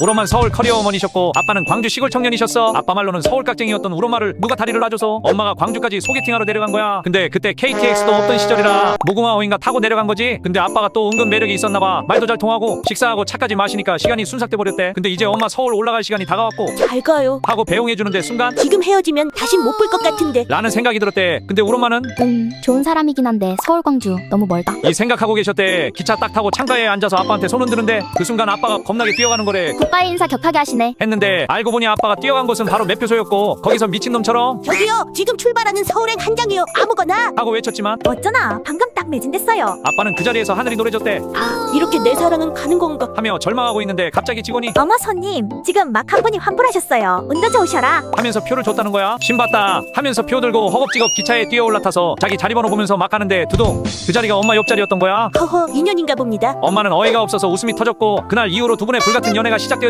우로만 서울 커리어 어머니셨고 아빠는 광주 시골 청년이셨어. 아빠 말로는 서울 깍쟁이였던 우로마를 누가 다리를 놔줘서 엄마가 광주까지 소개팅하러 내려간 거야. 근데 그때 KTX도 없던 시절이라 무궁화 호인가 타고 내려간 거지. 근데 아빠가 또 은근 매력이 있었나 봐. 말도 잘 통하고 식사하고 차까지 마시니까 시간이 순삭돼 버렸대. 근데 이제 엄마 서울 올라갈 시간이 다가왔고 잘 가요. 하고 배웅해주는데 순간 지금 헤어지면 다신 못 볼 것 같은데. 라는 생각이 들었대. 근데 우로마는 음, 좋은 사람이긴 한데 서울 광주 너무 멀다. 이 생각하고 계셨대. 기차 딱 타고 창가에 앉아서 아빠한테 손 흔드는데 그 순간 아빠가 겁나게 뛰어가는 거래 굿바이 인사 격하게 하시네. 했는데 알고 보니 아빠가 뛰어간 곳은 바로 매표소였고 거기서 미친놈처럼 저기요, 지금 출발하는 서울행 한 장이요. 아무거나. 하고 외쳤지만 어쩌나 방금 딱 매진됐어요. 아빠는 그 자리에서 하늘이 노래졌대 아, 이렇게 내 사랑은 가는 건가? 하며 절망하고 있는데 갑자기 직원이 어머 손님 지금 막 한 분이 환불하셨어요. 운전자 오셔라. 하면서 표를 줬다는 거야 신봤다 하면서 표 들고 허겁지겁 기차에 뛰어 올라타서 자기 자리 번호 보면서 막 가는데 두둥 그 자리가 엄마 옆자리였던 거야 허허, 인연인가 봅니다. 엄마는 어이가 없어서 웃음이 터졌고 그날 이후로 두 분의 불같은 연애가 시작